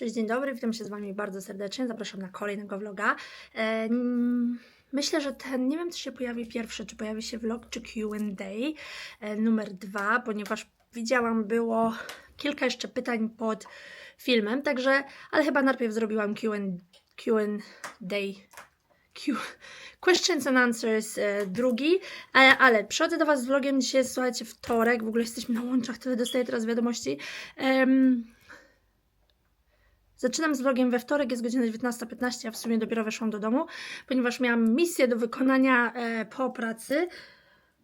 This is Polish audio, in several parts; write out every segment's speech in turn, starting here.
Cześć, dzień dobry, witam się z Wami bardzo serdecznie. Zapraszam na kolejnego vloga. E, myślę, że ten, nie wiem czy się pojawi pierwszy, czy pojawi się vlog, czy Q&A e, numer dwa, ponieważ widziałam, było kilka jeszcze pytań pod filmem, także, ale chyba najpierw zrobiłam Q&A, Q, questions and answers e, drugi, e, ale przychodzę do Was z vlogiem dzisiaj, słuchajcie, wtorek, w ogóle jesteśmy na łączach, tyle dostaję teraz wiadomości. Em, Zaczynam z vlogiem we wtorek, jest godzina 19.15, a w sumie dopiero weszłam do domu, ponieważ miałam misję do wykonania e, po pracy.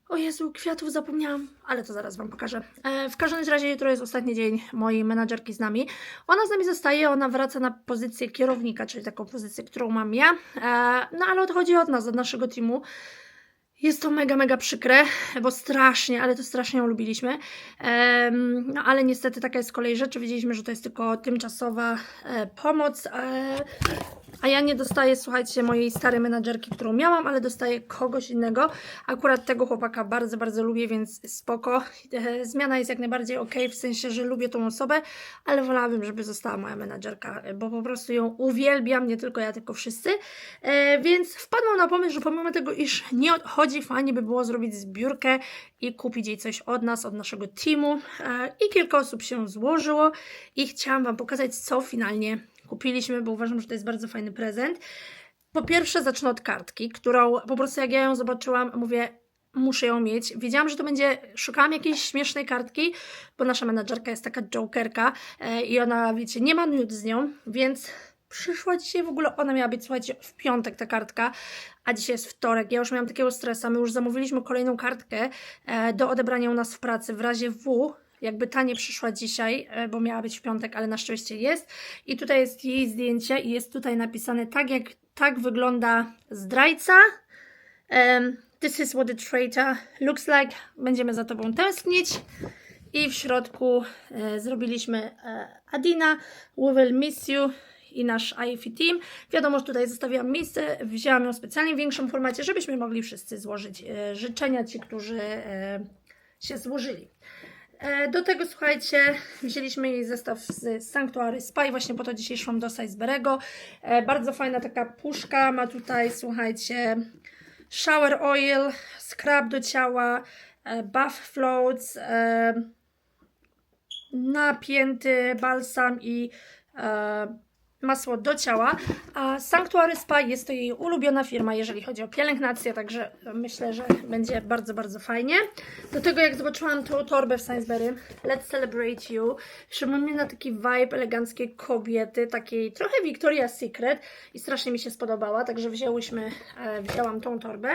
O Jezu, kwiatów zapomniałam, ale to zaraz Wam pokażę. E, w każdym razie jutro jest ostatni dzień mojej menadżerki z nami. Ona z nami zostaje, ona wraca na pozycję kierownika, czyli taką pozycję, którą mam ja. E, no ale odchodzi od nas, od naszego teamu. Jest to mega, mega przykre, bo strasznie, ale to strasznie ją lubiliśmy. No ale niestety taka jest kolej rzeczy. Wiedzieliśmy, że to jest tylko tymczasowa e, pomoc. A ja nie dostaję, słuchajcie, mojej starej menadżerki, którą miałam, ale dostaję kogoś innego. Akurat tego chłopaka bardzo, bardzo lubię, więc spoko. Zmiana jest jak najbardziej ok, w sensie, że lubię tą osobę, ale wolałabym, żeby została moja menadżerka, bo po prostu ją uwielbiam, nie tylko ja, tylko wszyscy. E, więc wpadłam na pomysł, że pomimo tego, iż nie odchodzi, fajnie by było zrobić zbiórkę i kupić jej coś od nas, od naszego teamu. E, I kilka osób się złożyło i chciałam Wam pokazać, co finalnie kupiliśmy, bo uważam, że to jest bardzo fajny prezent. Po pierwsze, zacznę od kartki, którą po prostu jak ja ją zobaczyłam, mówię, muszę ją mieć. Wiedziałam, że to będzie, szukałam jakiejś śmiesznej kartki, bo nasza menadżerka jest taka jokerka e, i ona, wiecie, nie ma nut z nią, więc przyszła dzisiaj w ogóle, ona miała być, słuchajcie, w piątek ta kartka, a dzisiaj jest wtorek. Ja już miałam takiego stresa, my już zamówiliśmy kolejną kartkę e, do odebrania u nas w pracy w razie W, jakby ta nie przyszła dzisiaj, e, bo miała być w piątek, ale na szczęście jest. I tutaj jest jej zdjęcie i jest tutaj napisane tak, jak tak wygląda zdrajca. Um, this is what the traitor looks like. Będziemy za tobą tęsknić. I w środku e, zrobiliśmy e, Adina, we will miss you i nasz IFI team. Wiadomo, że tutaj zostawiłam miejsce, wzięłam ją specjalnie w większym formacie, żebyśmy mogli wszyscy złożyć e, życzenia, ci, którzy e, się złożyli. E, Do tego, słuchajcie, wzięliśmy jej zestaw z Sanctuary Spy, właśnie po to dzisiaj szłam do Sainsberego. E, Bardzo fajna taka puszka, ma tutaj, słuchajcie, shower oil, scrub do ciała, e, buff floats, napięty balsam i masło do ciała. A Sanctuary Spa jest to jej ulubiona firma, jeżeli chodzi o pielęgnację, także myślę, że będzie bardzo, bardzo fajnie. Do tego jak zobaczyłam tą torbę w Sainsbury, Let's Celebrate You, przypomina taki vibe eleganckiej kobiety, takiej trochę Victoria's Secret i strasznie mi się spodobała, także wzięłyśmy, e, wzięłam tą torbę.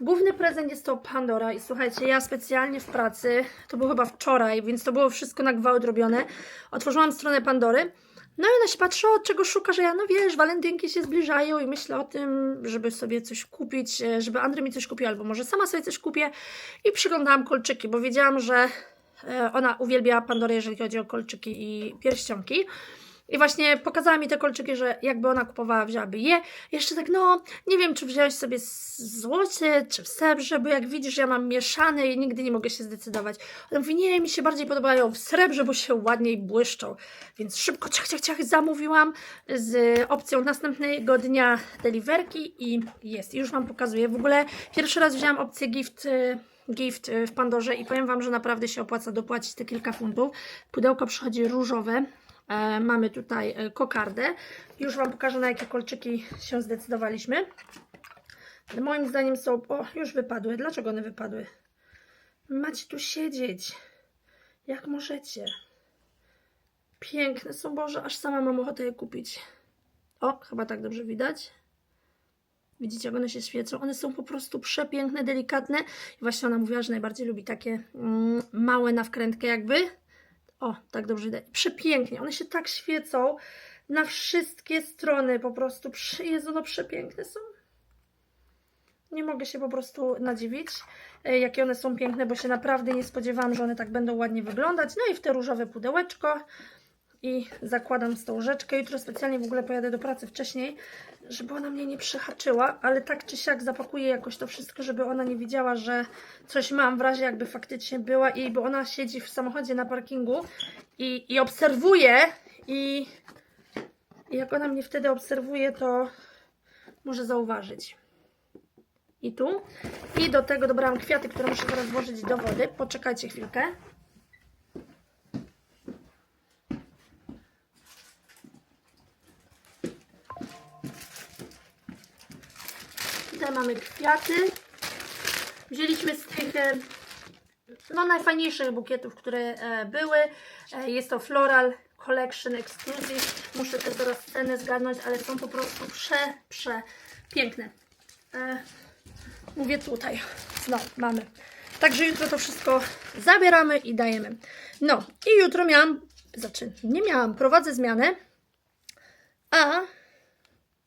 Główny prezent jest to Pandora i słuchajcie, ja specjalnie w pracy, to było chyba wczoraj, więc to było wszystko na gwałt robione, otworzyłam stronę Pandory, no i ona się patrzy, od czego szuka, że ja, no wiesz, walentynki się zbliżają i myślę o tym, żeby sobie coś kupić, e, żeby Andrzej mi coś kupił, albo może sama sobie coś kupię i przyglądałam kolczyki, bo wiedziałam, że e, ona uwielbia Pandorę, jeżeli chodzi o kolczyki i pierścionki. I właśnie pokazała mi te kolczyki, że jakby ona kupowała, wzięłaby je. Jeszcze tak, no, nie wiem, czy wziąłeś sobie z złocie, czy w srebrze, bo jak widzisz, ja mam mieszane i nigdy nie mogę się zdecydować. Ona mówi, nie, mi się bardziej podobają w srebrze, bo się ładniej błyszczą. Więc szybko, ciach, ciach, ciach, zamówiłam z opcją następnego dnia deliverki i jest. Już Wam pokazuję. W ogóle pierwszy raz wzięłam opcję gift y, gift y, w Pandorze i powiem Wam, że naprawdę się opłaca dopłacić te kilka funtów. Pudełko przychodzi różowe. E, mamy tutaj e, kokardę. Już Wam pokażę, na jakie kolczyki się zdecydowaliśmy. Moim zdaniem są... O, już wypadły. Dlaczego one wypadły? Macie tu siedzieć. Jak możecie. Piękne są, Boże, aż sama mam ochotę je kupić. O, chyba tak dobrze widać. Widzicie, jak one się świecą? One są po prostu przepiękne, delikatne. I właśnie ona mówiła, że najbardziej lubi takie mm, małe na wkrętkę jakby. O, tak dobrze widać. Przepięknie. One się tak świecą na wszystkie strony. Po prostu, Jezu, no przepiękne są. Nie mogę się po prostu nadziwić, e, jakie one są piękne, bo się naprawdę nie spodziewałam, że one tak będą ładnie wyglądać. No i w te różowe pudełeczko i zakładam stołeczkę. Jutro specjalnie w ogóle pojadę do pracy wcześniej, żeby ona mnie nie przyhaczyła, ale tak czy siak zapakuję jakoś to wszystko, żeby ona nie widziała, że coś mam w razie jakby faktycznie była i bo ona siedzi w samochodzie na parkingu i, i obserwuje i I jak ona mnie wtedy obserwuje, to może zauważyć. I tu. I do tego dobrałam kwiaty, które muszę teraz włożyć do wody. Poczekajcie chwilkę. Mamy kwiaty. Wzięliśmy z tych e, no, najfajniejszych bukietów, które e, były. E, jest to Floral Collection Exclusive. Muszę też teraz cenę zgadnąć, ale są po prostu prze, prze piękne. Mówię tutaj. No, mamy. Także jutro to wszystko zabieramy i dajemy. No, i jutro miałam, znaczy nie miałam, prowadzę zmianę, a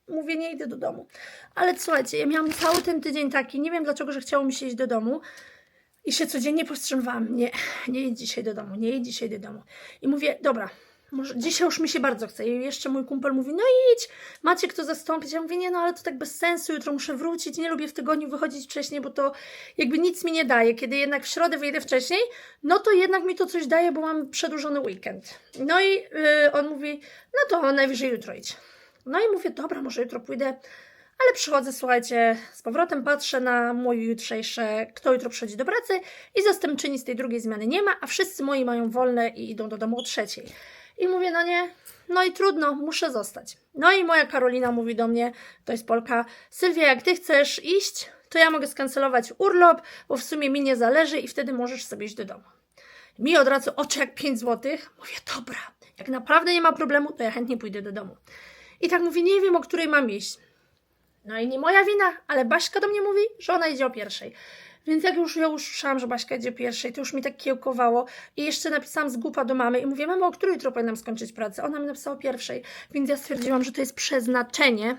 mówię, nie idę do domu. Ale słuchajcie, ja miałam cały ten tydzień taki, nie wiem dlaczego, że chciało mi się iść do domu. I się codziennie powstrzymywałam. Nie, nie idź dzisiaj do domu, nie idź dzisiaj do domu. I mówię, dobra, może dzisiaj już mi się bardzo chce. I jeszcze mój kumpel mówi, no idź, macie kto zastąpić. Ja mówię, nie, no ale to tak bez sensu, jutro muszę wrócić. Nie lubię w tygodniu wychodzić wcześniej, bo to jakby nic mi nie daje. Kiedy jednak w środę wyjdę wcześniej, no to jednak mi to coś daje, bo mam przedłużony weekend. No i yy, on mówi, no to najwyżej jutro idź. No i mówię, dobra, może jutro pójdę. Ale przychodzę, słuchajcie, z powrotem patrzę na moje jutrzejsze, kto jutro przychodzi do pracy i zastępczyni z tej drugiej zmiany nie ma, a wszyscy moi mają wolne i idą do domu o trzeciej. I mówię, no nie, no i trudno, muszę zostać. No i moja Karolina mówi do mnie, to jest Polka, Sylwia, jak ty chcesz iść, to ja mogę skancelować urlop, bo w sumie mi nie zależy i wtedy możesz sobie iść do domu. Mi od razu oczy jak 5 złotych. Mówię, dobra, jak naprawdę nie ma problemu, to ja chętnie pójdę do domu. I tak mówi, nie wiem, o której mam iść. No i nie moja wina, ale Baśka do mnie mówi, że ona idzie o pierwszej. Więc jak już ja usłyszałam, że Baśka idzie pierwszej, to już mi tak kiełkowało. I jeszcze napisałam z głupa do mamy i mówię, mamo, o której jutro powinnam skończyć pracę? Ona mi napisała o pierwszej. Więc ja stwierdziłam, że to jest przeznaczenie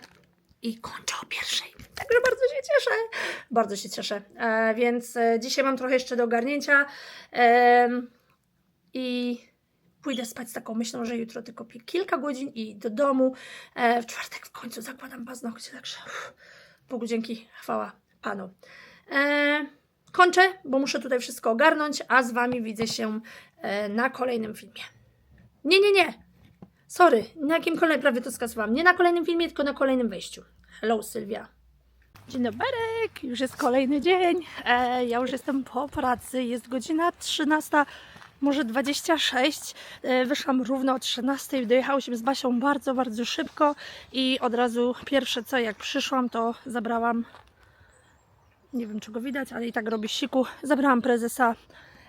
i kończę o pierwszej. Także bardzo się cieszę. Bardzo się cieszę. E, więc e, dzisiaj mam trochę jeszcze do ogarnięcia. Em, I pójdę spać z taką myślą, że jutro tylko kilka godzin i do domu. E, w czwartek w końcu zakładam paznokcie, także uff, Bogu dzięki, chwała Panu. E, kończę, bo muszę tutaj wszystko ogarnąć, a z Wami widzę się e, na kolejnym filmie. Nie, nie, nie. Sorry, na jakim kolejnym, prawie to skasowałam. Nie na kolejnym filmie, tylko na kolejnym wejściu. Hello, Sylwia. Dzień dobry, już jest kolejny dzień. E, ja już jestem po pracy, jest godzina 13, może 26. E, wyszłam równo o 13, dojechałyśmy z Basią bardzo, bardzo szybko i od razu pierwsze co, jak przyszłam, to zabrałam, nie wiem czego widać, ale i tak robi siku, zabrałam prezesa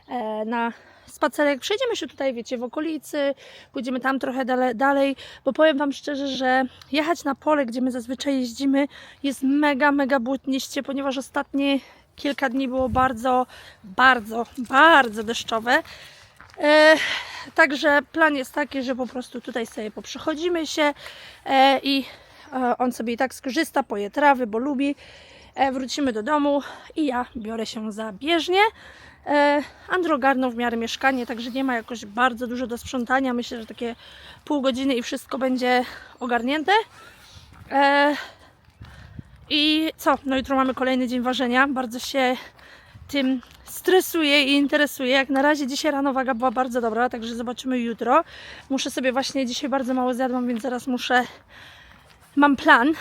e, na spacerek. Przejdziemy się tutaj, wiecie, w okolicy, pójdziemy tam trochę dale, dalej, bo powiem Wam szczerze, że jechać na pole, gdzie my zazwyczaj jeździmy, jest mega, mega błotniście, ponieważ ostatnie kilka dni było bardzo, bardzo, bardzo deszczowe. E, także plan jest taki, że po prostu tutaj sobie poprzechodzimy się e, i e, on sobie i tak skorzysta, poje trawy, bo lubi. Wrócimy do domu i ja biorę się za bieżnię. Andro ogarnął w miarę mieszkanie, także nie ma jakoś bardzo dużo do sprzątania. Myślę, że takie pół godziny i wszystko będzie ogarnięte. I co? No jutro mamy kolejny dzień ważenia. Bardzo się tym stresuję i interesuję. Jak na razie dzisiaj rano waga była bardzo dobra, także zobaczymy jutro. Muszę sobie właśnie dzisiaj bardzo mało zjadłam, więc zaraz muszę. Mam plan.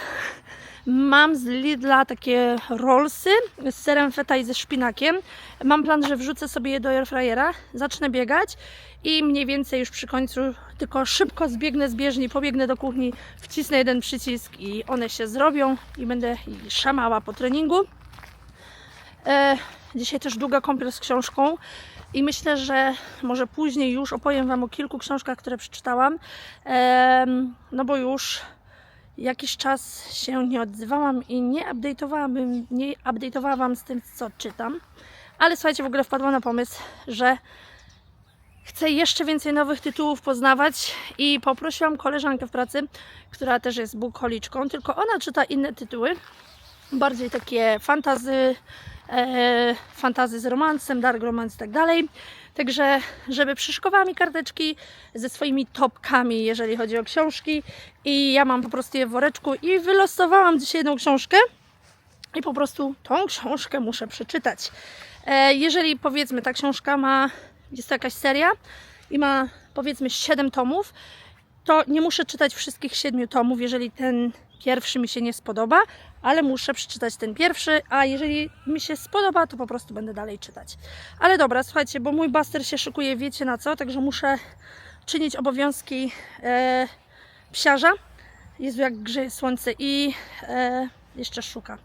Mam z Lidla takie rollsy z serem feta i ze szpinakiem. Mam plan, że wrzucę sobie je do airfryera, zacznę biegać i mniej więcej już przy końcu tylko szybko zbiegnę z bieżni, pobiegnę do kuchni, wcisnę jeden przycisk i one się zrobią i będę szamała po treningu. E, dzisiaj też długa kąpiel z książką i myślę, że może później już opowiem Wam o kilku książkach, które przeczytałam. No bo już jakiś czas się nie odzywałam i nie update'owałam, nie update'owałam z tym, co czytam. Ale słuchajcie, w ogóle wpadłam na pomysł, że chcę jeszcze więcej nowych tytułów poznawać i poprosiłam koleżankę w pracy, która też jest bukholiczką, tylko ona czyta inne tytuły, bardziej takie fantazy, e, fantazy z romansem, dark romance i tak dalej. Także, żeby przyszykowała mi karteczki ze swoimi topkami, jeżeli chodzi o książki. I ja mam po prostu je w woreczku i wylosowałam dzisiaj jedną książkę. I po prostu tą książkę muszę przeczytać. E, jeżeli powiedzmy ta książka ma, jest to jakaś seria i ma powiedzmy 7 tomów to nie muszę czytać wszystkich siedmiu tomów, jeżeli ten pierwszy mi się nie spodoba, ale muszę przeczytać ten pierwszy, a jeżeli mi się spodoba, to po prostu będę dalej czytać. Ale dobra, słuchajcie, bo mój baster się szykuje, wiecie na co, także muszę czynić obowiązki e, psiarza. Jezu, jak grzeje słońce i e, jeszcze szuka.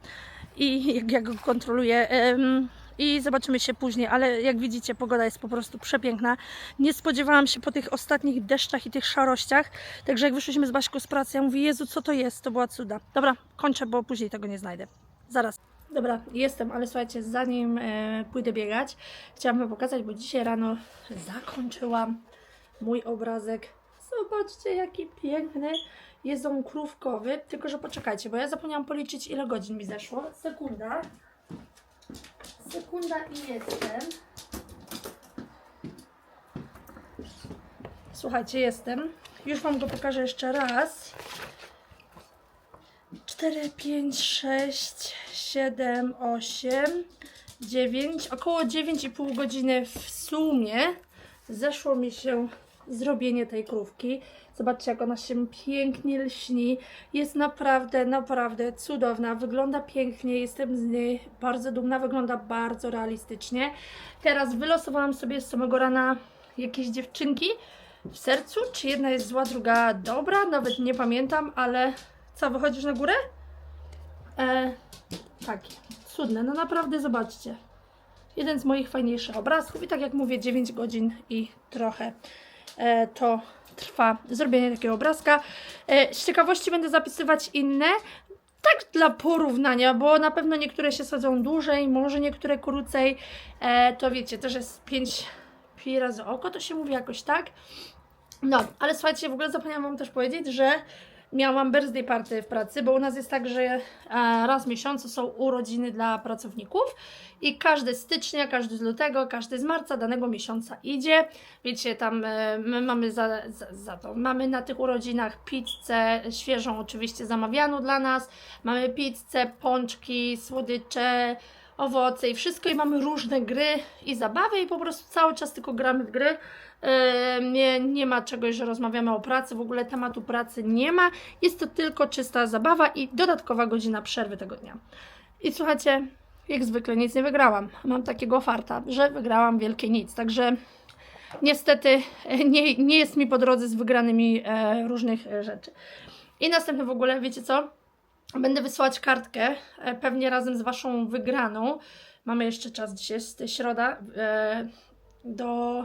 I jak ja go kontroluję. em, I zobaczymy się później, ale jak widzicie, pogoda jest po prostu przepiękna. Nie spodziewałam się po tych ostatnich deszczach i tych szarościach. Także jak wyszliśmy z Baśką z pracy, ja mówię, Jezu, co to jest? To była cuda. Dobra, kończę, bo później tego nie znajdę. Zaraz. Dobra, jestem, ale słuchajcie, zanim e, pójdę biegać, chciałam Wam pokazać, bo dzisiaj rano zakończyłam mój obrazek. Zobaczcie, jaki piękny. Jest on krówkowy, tylko że poczekajcie, bo ja zapomniałam policzyć, ile godzin mi zeszło. Sekunda. Sekunda i jestem. Słuchajcie, jestem. Już Wam go pokażę jeszcze raz. 4, 5, 6, 7, 8, 9, około 9,5 godziny w sumie zeszło mi się zrobienie tej krówki. Zobaczcie, jak ona się pięknie lśni. Jest naprawdę, naprawdę cudowna. Wygląda pięknie, jestem z niej bardzo dumna, wygląda bardzo realistycznie. Teraz wylosowałam sobie z samego rana jakieś dziewczynki w sercu. Czy jedna jest zła, druga dobra? Nawet nie pamiętam, ale co, wychodzisz na górę? E, tak, cudne. No naprawdę, zobaczcie. Jeden z moich fajniejszych obrazków i tak jak mówię, 9 godzin i trochę e, to trwa zrobienie takiego obrazka. E, z ciekawości będę zapisywać inne, tak dla porównania, bo na pewno niektóre się sadzą dłużej, może niektóre krócej. E, to wiecie, też jest 5 pi razy oko, to się mówi jakoś tak. No, ale słuchajcie, w ogóle zapomniałam Wam też powiedzieć, że miałam birthday party w pracy, bo u nas jest tak, że e, raz w miesiącu są urodziny dla pracowników i każdy z stycznia, każdy z lutego, każdy z marca danego miesiąca idzie. Wiecie, tam e, my mamy za, za, za to, mamy na tych urodzinach pizzę świeżą oczywiście zamawianą dla nas, mamy pizzę, pączki, słodycze, owoce i wszystko i mamy różne gry i zabawy i po prostu cały czas tylko gramy w gry. Nie, nie ma czegoś, że rozmawiamy o pracy, w ogóle tematu pracy nie ma. Jest to tylko czysta zabawa i dodatkowa godzina przerwy tego dnia. I słuchajcie, jak zwykle nic nie wygrałam. Mam takiego farta, że wygrałam wielkie nic. Także niestety nie, nie jest mi po drodze z wygranymi e, różnych e, rzeczy. I następne w ogóle, wiecie co? Będę wysyłać kartkę, e, pewnie razem z Waszą wygraną. Mamy jeszcze czas, dzisiaj jest środa. E, do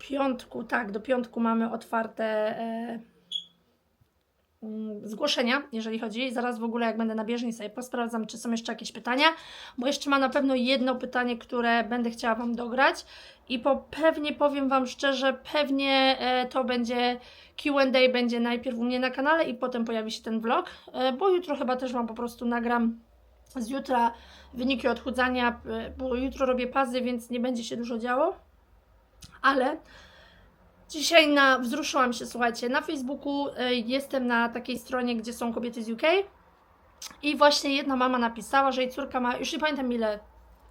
piątku, tak, do piątku mamy otwarte e, mm, zgłoszenia, jeżeli chodzi. Zaraz w ogóle, jak będę na bieżni, sobie posprawdzam, czy są jeszcze jakieś pytania, bo jeszcze ma na pewno jedno pytanie, które będę chciała Wam dograć. I po, pewnie powiem Wam szczerze, pewnie e, to będzie QA, będzie najpierw u mnie na kanale i potem pojawi się ten vlog, e, bo jutro chyba też Wam po prostu nagram z jutra wyniki odchudzania, e, bo jutro robię pazy, więc nie będzie się dużo działo. Ale dzisiaj na, wzruszyłam się, słuchajcie, na Facebooku y, jestem na takiej stronie, gdzie są kobiety z UK i właśnie jedna mama napisała, że jej córka ma, już nie pamiętam ile,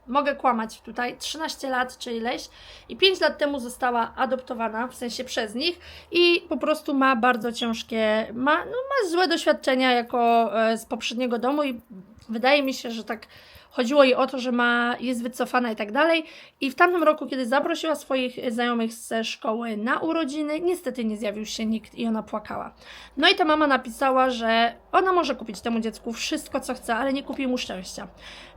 mogę kłamać tutaj, 13 lat czy ileś. I 5 lat temu została adoptowana, w sensie przez nich. I po prostu ma bardzo ciężkie, ma, no, ma złe doświadczenia jako e, z poprzedniego domu. I wydaje mi się, że tak chodziło jej o to, że ma, jest wycofana i tak dalej. I w tamtym roku, kiedy zaprosiła swoich znajomych ze szkoły na urodziny, niestety nie zjawił się nikt i ona płakała. No i ta mama napisała, że ona może kupić temu dziecku wszystko, co chce, ale nie kupi mu szczęścia.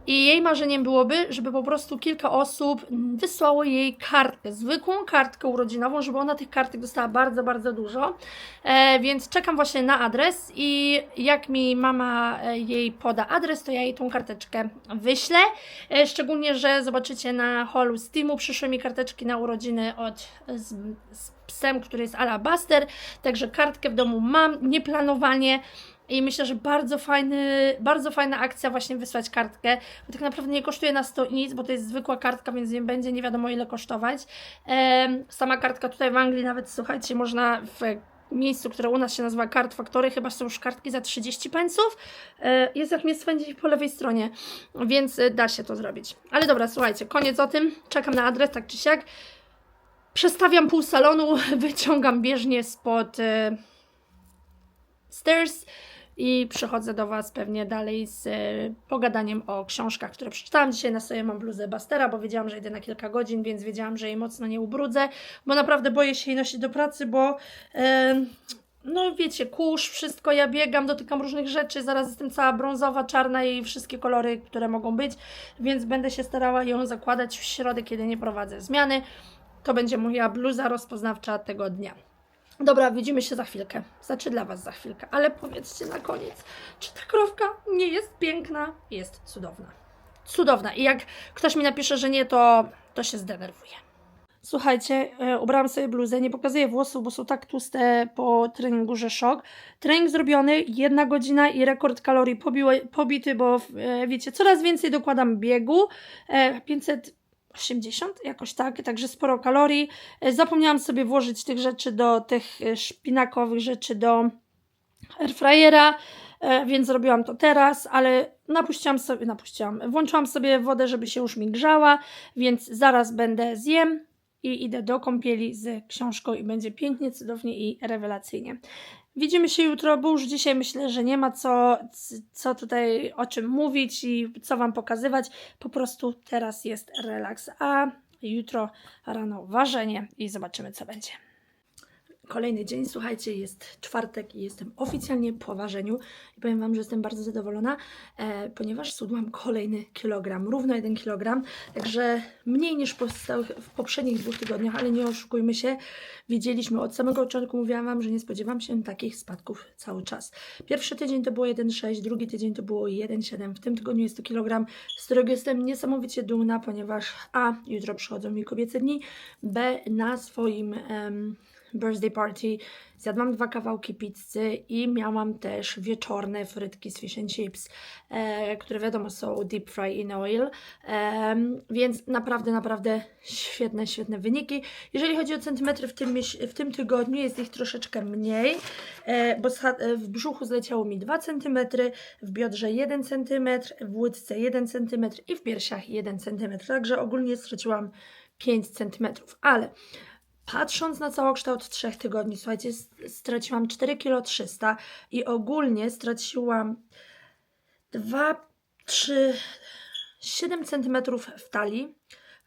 I jej marzeniem byłoby, żeby po prostu kilka osób wysłało jej kartkę, zwykłą kartkę urodzinową, żeby ona tych kartek dostała bardzo, bardzo dużo. E, więc czekam właśnie na adres i jak mi mama e, jej poda adres, to ja jej tą karteczkę wyślę. E, szczególnie, że zobaczycie na holu Steamu przyszły mi karteczki na urodziny od z, z psem, który jest alabaster, także kartkę w domu mam, nieplanowanie. I myślę, że bardzo fajny, bardzo fajna akcja właśnie wysłać kartkę, bo tak naprawdę nie kosztuje nas to nic, bo to jest zwykła kartka, więc nie będzie nie wiadomo ile kosztować. Em, sama kartka tutaj w Anglii nawet, słuchajcie, można w miejscu, które u nas się nazywa Card Factory, chyba są już kartki za 30 pensów. E, Jest jak mnie spędzić po lewej stronie, więc e, da się to zrobić. Ale dobra, słuchajcie, koniec o tym. Czekam na adres, tak czy siak. Przestawiam pół salonu, wyciągam bieżnię spod e, stairs i przychodzę do Was pewnie dalej z e, pogadaniem o książkach, które przeczytałam. Dzisiaj na sobie mam bluzę Bastera, bo wiedziałam, że idę na kilka godzin, więc wiedziałam, że jej mocno nie ubrudzę, bo naprawdę boję się jej nosić do pracy, bo e, no wiecie, kurz, wszystko, ja biegam, dotykam różnych rzeczy, zaraz jestem cała brązowa, czarna i wszystkie kolory, które mogą być, więc będę się starała ją zakładać w środę, kiedy nie prowadzę zmiany. To będzie moja bluza rozpoznawcza tego dnia. Dobra, widzimy się za chwilkę. Znaczy dla Was za chwilkę, ale powiedzcie na koniec, czy ta krowka nie jest piękna? Jest cudowna. Cudowna. I jak ktoś mi napisze, że nie, to, to się zdenerwuje. Słuchajcie, e, ubrałam sobie bluzę, nie pokazuję włosów, bo są tak tłuste po treningu, że szok. Trening zrobiony, jedna godzina i rekord kalorii pobiły, pobity, bo e, wiecie, coraz więcej dokładam biegu. E, 500 80, jakoś tak, także sporo kalorii. E, zapomniałam sobie włożyć tych rzeczy do tych e, szpinakowych rzeczy do airfryera, e, więc zrobiłam to teraz, ale napuściłam sobie, napuściłam, włączyłam sobie wodę, żeby się już mi grzała, więc zaraz będę zjem i idę do kąpieli z książką i będzie pięknie, cudownie i rewelacyjnie. Widzimy się jutro, bo już dzisiaj myślę, że nie ma co, co tutaj o czym mówić i co Wam pokazywać. Po prostu teraz jest relaks, a jutro rano ważenie i zobaczymy, co będzie. Kolejny dzień, słuchajcie, jest czwartek i jestem oficjalnie po ważeniu i powiem Wam, że jestem bardzo zadowolona, e, ponieważ schudłam kolejny kilogram, równo jeden kilogram, także mniej niż w poprzednich dwóch tygodniach, ale nie oszukujmy się, wiedzieliśmy od samego początku, mówiłam Wam, że nie spodziewam się takich spadków cały czas. Pierwszy tydzień to było 1,6, drugi tydzień to było 1,7, w tym tygodniu jest to kilogram, z którego jestem niesamowicie dumna, ponieważ a, jutro przychodzą mi kobiece dni, b, na swoim... em, birthday party. Zjadłam dwa kawałki pizzy i miałam też wieczorne frytki z fish and chips, e, które wiadomo są deep fry in oil, e, więc naprawdę, naprawdę świetne, świetne wyniki. Jeżeli chodzi o centymetry w tym, w tym tygodniu, jest ich troszeczkę mniej, e, bo e, w brzuchu zleciało mi 2 cm, w biodrze 1 cm, w łydce 1 cm i w piersiach 1 cm, także ogólnie straciłam 5 cm, ale Patrząc na całokształt trzech tygodni, słuchajcie, straciłam 4 kg 300 i ogólnie straciłam 2, 3, 7 cm w talii,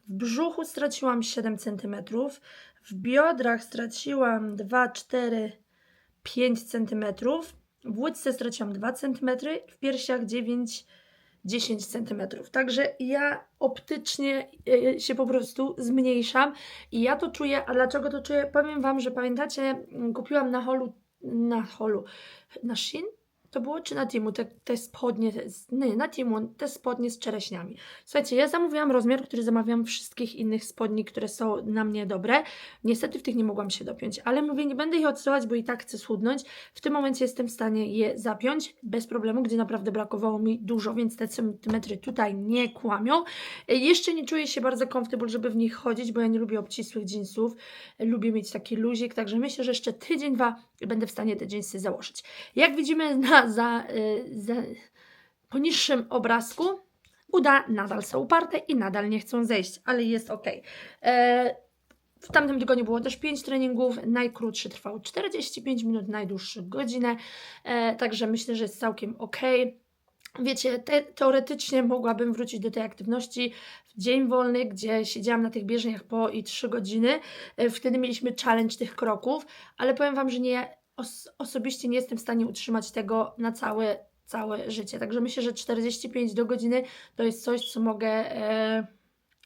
w brzuchu straciłam 7 cm, w biodrach straciłam 2, 4, 5 cm, w łydce straciłam 2 cm, w piersiach 9 10 cm. Także ja optycznie e, się po prostu zmniejszam i ja to czuję. A dlaczego to czuję? Powiem Wam, że pamiętacie, m, kupiłam na holu, na holu, na Shin? To było czy na Timu te, te spodnie, nie, na Timu te spodnie z czereśniami. Słuchajcie, ja zamówiłam rozmiar, który zamawiam wszystkich innych spodni, które są na mnie dobre. Niestety w tych nie mogłam się dopiąć, ale mówię, nie będę ich odsyłać, bo i tak chcę schudnąć. W tym momencie jestem w stanie je zapiąć bez problemu, gdzie naprawdę brakowało mi dużo, więc te centymetry tutaj nie kłamią. Jeszcze nie czuję się bardzo comfortable, żeby w nich chodzić, bo ja nie lubię obcisłych jeansów. Lubię mieć taki luzik, także myślę, że jeszcze tydzień, dwa będę w stanie te jeansy założyć. Jak widzimy na, za, y, za poniższym obrazku, uda nadal są uparte i nadal nie chcą zejść, ale jest ok. E, w tamtym tygodniu było też 5 treningów, najkrótszy trwał 45 minut, najdłuższy godzinę, e, także myślę, że jest całkiem ok. Wiecie, te, teoretycznie mogłabym wrócić do tej aktywności w dzień wolny, gdzie siedziałam na tych bieżniach po i 3 godziny. E, Wtedy mieliśmy challenge tych kroków, ale powiem Wam, że nie, os, osobiście nie jestem w stanie utrzymać tego na całe, całe życie. Także myślę, że 45 do godziny to jest coś, co mogę e,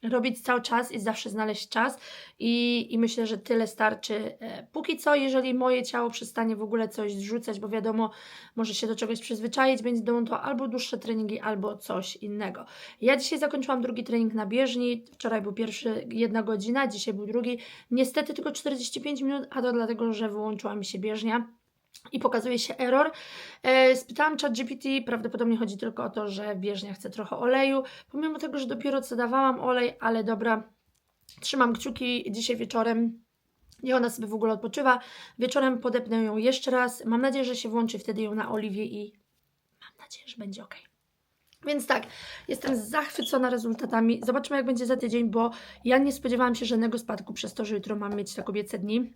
robić cały czas i zawsze znaleźć czas. I, I myślę, że tyle starczy. E, póki co, jeżeli moje ciało przestanie w ogóle coś zrzucać, bo wiadomo, może się do czegoś przyzwyczaić, będą to albo dłuższe treningi, albo coś innego. Ja dzisiaj zakończyłam drugi trening na bieżni. Wczoraj był pierwszy jedna godzina, dzisiaj był drugi. Niestety tylko 45 minut, a to dlatego, że wyłączyła mi się bieżnia. I pokazuje się error. E, spytałam ChatGPT, prawdopodobnie chodzi tylko o to, że bieżnia chce trochę oleju, pomimo tego, że dopiero co dawałam olej, ale dobra, trzymam kciuki dzisiaj wieczorem. Niech ona sobie w ogóle odpoczywa. Wieczorem podepnę ją jeszcze raz. Mam nadzieję, że się włączy wtedy ją na oliwie i mam nadzieję, że będzie ok. Więc tak, jestem zachwycona rezultatami. Zobaczymy, jak będzie za tydzień, bo ja nie spodziewałam się żadnego spadku przez to, że jutro mam mieć te kobiece dni.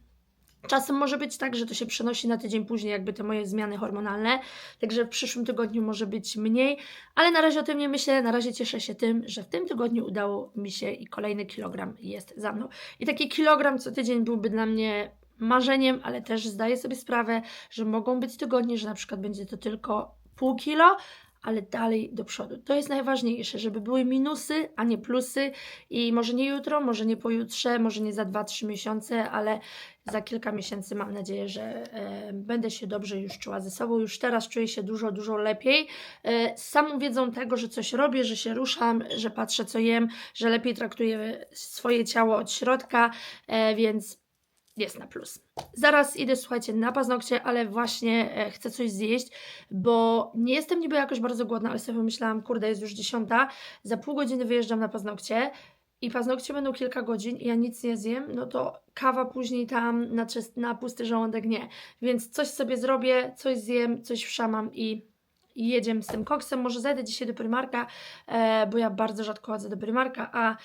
Czasem może być tak, że to się przenosi na tydzień później, jakby te moje zmiany hormonalne, także w przyszłym tygodniu może być mniej, ale na razie o tym nie myślę, na razie cieszę się tym, że w tym tygodniu udało mi się i kolejny kilogram jest za mną. I taki kilogram co tydzień byłby dla mnie marzeniem, ale też zdaję sobie sprawę, że mogą być tygodnie, że na przykład będzie to tylko pół kilo, ale dalej do przodu. To jest najważniejsze, żeby były minusy, a nie plusy i może nie jutro, może nie pojutrze, może nie za 2-3 miesiące, ale za kilka miesięcy mam nadzieję, że e, będę się dobrze już czuła ze sobą. Już teraz czuję się dużo, dużo lepiej. E, z samą wiedzą tego, że coś robię, że się ruszam, że patrzę co jem, że lepiej traktuję swoje ciało od środka, e, więc jest na plus. Zaraz idę, słuchajcie, na paznokcie, ale właśnie e, chcę coś zjeść, bo nie jestem niby jakoś bardzo głodna, ale sobie pomyślałam, kurde, jest już dziesiąta, za pół godziny wyjeżdżam na paznokcie i paznokcie będą kilka godzin i ja nic nie zjem, no to kawa później tam na, czyst, na pusty żołądek nie. Więc coś sobie zrobię, coś zjem, coś wszamam i i jedziemy z tym koksem. Może zajdę dzisiaj do Primarka, e, bo ja bardzo rzadko chodzę do Primarka, a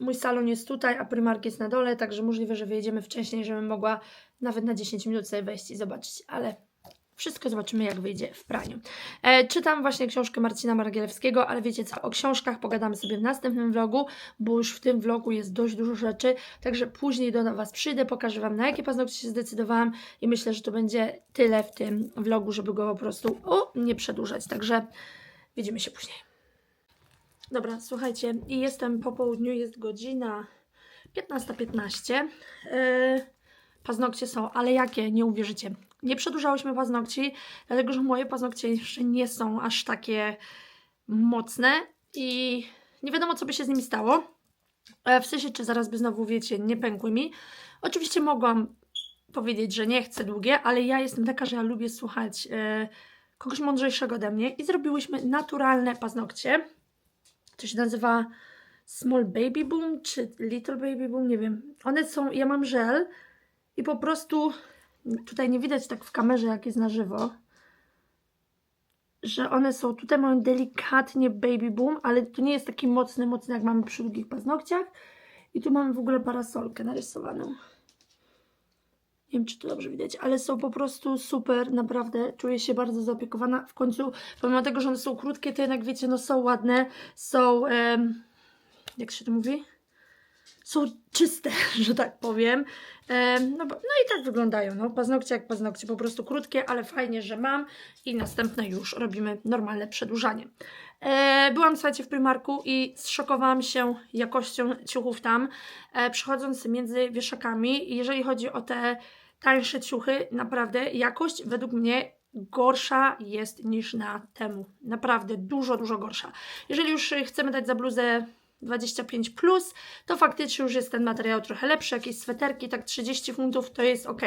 Mój salon jest tutaj, a Primark jest na dole, także możliwe, że wyjedziemy wcześniej, żebym mogła nawet na 10 minut sobie wejść i zobaczyć, ale wszystko zobaczymy, jak wyjdzie w praniu. E, czytam właśnie książkę Marcina Margielewskiego, ale wiecie co, o książkach pogadamy sobie w następnym vlogu, bo już w tym vlogu jest dość dużo rzeczy, także później do Was przyjdę, pokażę Wam na jakie paznokcie się zdecydowałam i myślę, że to będzie tyle w tym vlogu, żeby go po prostu o, nie przedłużać, także widzimy się później. Dobra, słuchajcie, jestem po południu, jest godzina 15.15. Yy, paznokcie są, ale jakie? Nie uwierzycie. Nie przedłużałyśmy paznokci, dlatego że moje paznokcie jeszcze nie są aż takie mocne i nie wiadomo, co by się z nimi stało. E, w sensie, czy zaraz by znowu, wiecie, nie pękły mi. Oczywiście mogłam powiedzieć, że nie chcę długie, ale ja jestem taka, że ja lubię słuchać e, kogoś mądrzejszego ode mnie i zrobiłyśmy naturalne paznokcie to się nazywa Small Baby Boom czy Little Baby Boom, nie wiem. One są, ja mam żel i po prostu tutaj nie widać tak w kamerze, jak jest na żywo, że one są, tutaj mają delikatnie Baby Boom, ale to nie jest taki mocny, mocny jak mamy przy długich paznokciach. I tu mamy w ogóle parasolkę narysowaną. Nie wiem, czy to dobrze widać, ale są po prostu super, naprawdę czuję się bardzo zaopiekowana. W końcu, pomimo tego, że one są krótkie, to jednak wiecie, no są ładne, są, em, jak się to mówi? Są czyste, że tak powiem. Em, no, no i tak wyglądają, no paznokcie jak paznokcie, po prostu krótkie, ale fajnie, że mam. I następne już robimy normalne przedłużanie. E, byłam, słuchajcie, w Primarku i zszokowałam się jakością ciuchów tam, e, przechodząc między wieszakami. Jeżeli chodzi o te tańsze ciuchy, naprawdę jakość według mnie gorsza jest niż na temu. Naprawdę dużo, dużo gorsza. Jeżeli już chcemy dać za bluzę 25, plus, to faktycznie już jest ten materiał trochę lepszy. Jakieś sweterki, tak 30 funtów to jest ok.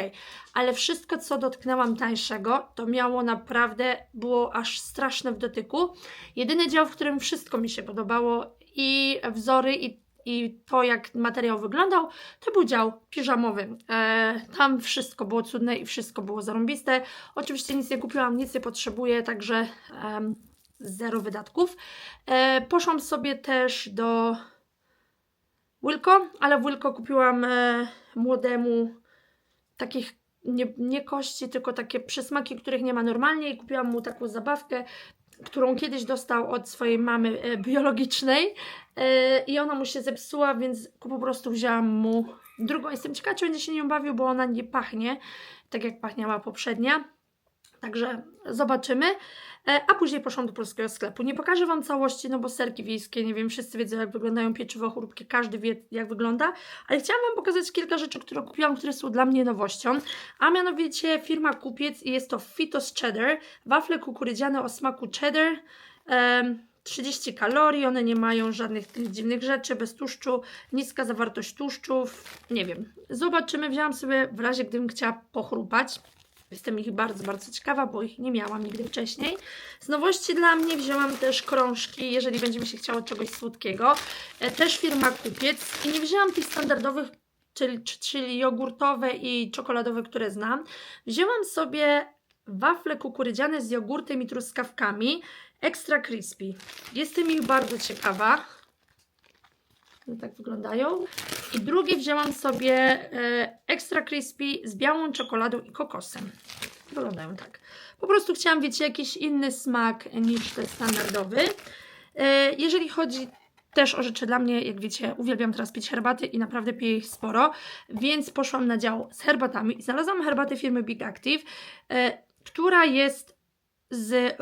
Ale wszystko, co dotknęłam tańszego, to miało naprawdę, było aż straszne w dotyku. Jedyny dział, w którym wszystko mi się podobało i wzory, i i to, jak materiał wyglądał, to był dział piżamowy. E, tam wszystko było cudne i wszystko było zarąbiste. Oczywiście nic nie kupiłam, nic nie potrzebuję, także e, zero wydatków. E, poszłam sobie też do Wilko, ale w Wilko kupiłam e, młodemu takich nie, nie kości, tylko takie przysmaki, których nie ma normalnie i kupiłam mu taką zabawkę, którą kiedyś dostał od swojej mamy e, biologicznej e, i ona mu się zepsuła, więc po prostu wzięłam mu drugą. Jestem ciekawa, czy będzie się nią bawił, bo ona nie pachnie tak jak pachniała poprzednia. Także zobaczymy. E, a później poszłam do polskiego sklepu. Nie pokażę Wam całości, no bo serki wiejskie, nie wiem, wszyscy wiedzą jak wyglądają pieczywo chorobkie, każdy wie jak wygląda, ale chciałam Wam pokazać kilka rzeczy, które kupiłam, które są dla mnie nowością, a mianowicie firma Kupiec i jest to Fitos Cheddar, wafle kukurydziane o smaku cheddar, 30 kalorii, one nie mają żadnych dziwnych rzeczy, bez tłuszczu, niska zawartość tłuszczów, nie wiem. Zobaczymy, wzięłam sobie w razie gdybym chciała pochrupać. Jestem ich bardzo, bardzo ciekawa, bo ich nie miałam nigdy wcześniej. Z nowości dla mnie wzięłam też krążki, jeżeli będzie mi się chciało czegoś słodkiego. E, też firma Kupiec. I nie wzięłam tych standardowych, czyli, czyli jogurtowe i czekoladowe, które znam. Wzięłam sobie wafle kukurydziane z jogurtem i truskawkami. Extra crispy. Jestem ich bardzo ciekawa. One tak wyglądają. I drugie wzięłam sobie e, extra crispy z białą czekoladą i kokosem. Wyglądają tak. Po prostu chciałam, wiecie, jakiś inny smak niż ten standardowy. E, jeżeli chodzi też o rzeczy dla mnie, jak wiecie, uwielbiam teraz pić herbaty i naprawdę piję ich sporo, więc poszłam na dział z herbatami i znalazłam herbatę firmy Big Active, e, która jest z,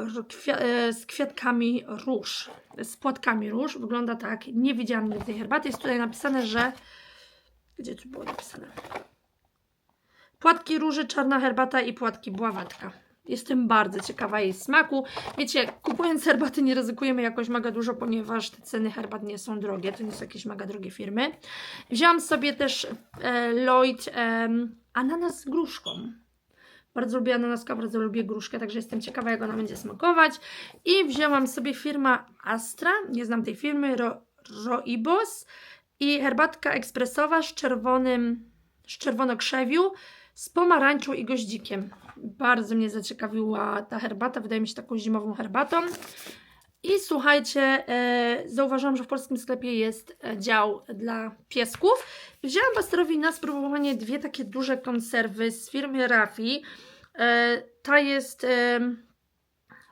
e, z kwiatkami róż, z płatkami róż. Wygląda tak. Nie widziałam nigdy tej herbaty. Jest tutaj napisane, że. Gdzie tu było napisane? Płatki róży, czarna herbata i płatki bławatka. Jestem bardzo ciekawa jej smaku. Wiecie, kupując herbaty nie ryzykujemy jakoś mega dużo, ponieważ te ceny herbat nie są drogie. To nie są jakieś mega drogie firmy. Wzięłam sobie też e, Lloyd em, ananas z gruszką. Bardzo lubię ananaska, bardzo lubię gruszkę, także jestem ciekawa, jak ona będzie smakować. I wzięłam sobie firma Astra, nie znam tej firmy, Ro, Roibos i herbatka ekspresowa z czerwonym, z czerwonokrzewiu, z pomarańczą i goździkiem. Bardzo mnie zaciekawiła ta herbata, wydaje mi się taką zimową herbatą. I słuchajcie, e, zauważyłam, że w polskim sklepie jest e, dział dla piesków. Wzięłam Basterowi na spróbowanie dwie takie duże konserwy z firmy Rafi. E, ta jest e,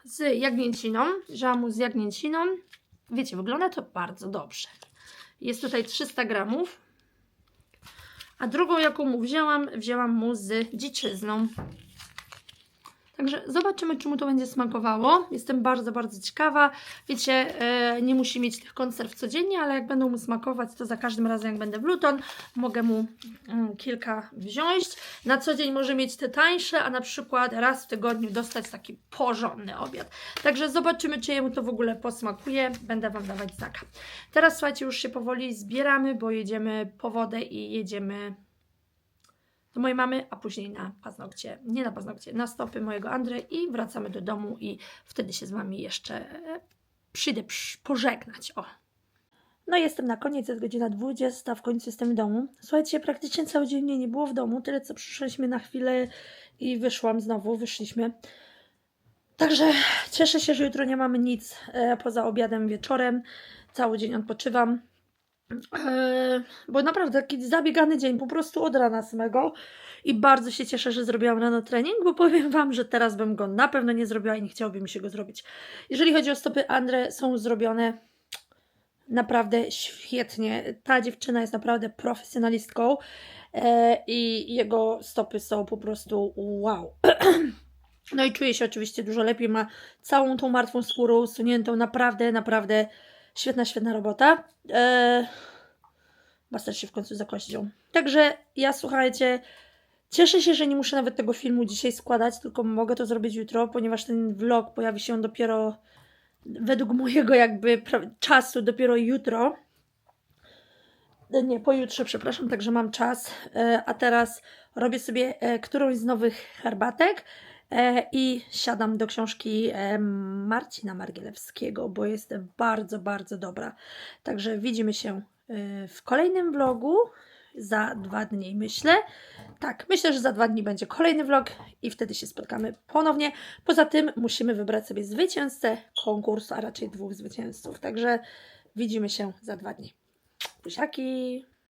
z jagnięciną. Wzięłam mu z jagnięciną. Wiecie, wygląda to bardzo dobrze. Jest tutaj 300 gramów. A drugą, jaką mu wzięłam, wzięłam mu z dziczyzną. Także zobaczymy, czy mu to będzie smakowało. Jestem bardzo, bardzo ciekawa. Wiecie, e, nie musi mieć tych konserw codziennie, ale jak będą mu smakować, to za każdym razem, jak będę w Luton, mogę mu mm, kilka wziąć. Na co dzień może mieć te tańsze, a na przykład raz w tygodniu dostać taki porządny obiad. Także zobaczymy, czy jemu to w ogóle posmakuje. Będę Wam dawać znaka. Teraz słuchajcie, już się powoli zbieramy, bo jedziemy po wodę i jedziemy do mojej mamy, a później na paznokcie, nie na paznokcie, na stopy mojego Andre i wracamy do domu i wtedy się z Wami jeszcze e, przyjdę pożegnać. O. No jestem na koniec, jest godzina 20, w końcu jestem w domu. Słuchajcie, praktycznie cały dzień mnie nie było w domu, tyle co przyszliśmy na chwilę i wyszłam znowu, wyszliśmy. Także cieszę się, że jutro nie mamy nic e, poza obiadem wieczorem. Cały dzień odpoczywam. Eee, bo naprawdę taki zabiegany dzień, po prostu od rana samego. I bardzo się cieszę, że zrobiłam rano trening, bo powiem Wam, że teraz bym go na pewno nie zrobiła i nie chciałoby mi się go zrobić. Jeżeli chodzi o stopy Andre, są zrobione naprawdę świetnie. Ta dziewczyna jest naprawdę profesjonalistką e, i jego stopy są po prostu wow. No i czuje się oczywiście dużo lepiej, ma całą tą martwą skórę usuniętą, naprawdę, naprawdę świetna, świetna robota. Eee, Baster się w końcu zakościł. Także ja słuchajcie, cieszę się, że nie muszę nawet tego filmu dzisiaj składać, tylko mogę to zrobić jutro, ponieważ ten vlog pojawi się dopiero według mojego jakby czasu dopiero jutro. E, Nie, pojutrze, przepraszam, także mam czas. E, a teraz robię sobie e, którąś z nowych herbatek i siadam do książki e, Marcina Margielewskiego, bo jest bardzo, bardzo dobra. Także widzimy się e, w kolejnym vlogu za dwa dni, myślę. Tak, myślę, że za dwa dni będzie kolejny vlog i wtedy się spotkamy ponownie. Poza tym musimy wybrać sobie zwycięzcę konkursu, a raczej dwóch zwycięzców. Także widzimy się za dwa dni. Buziaki!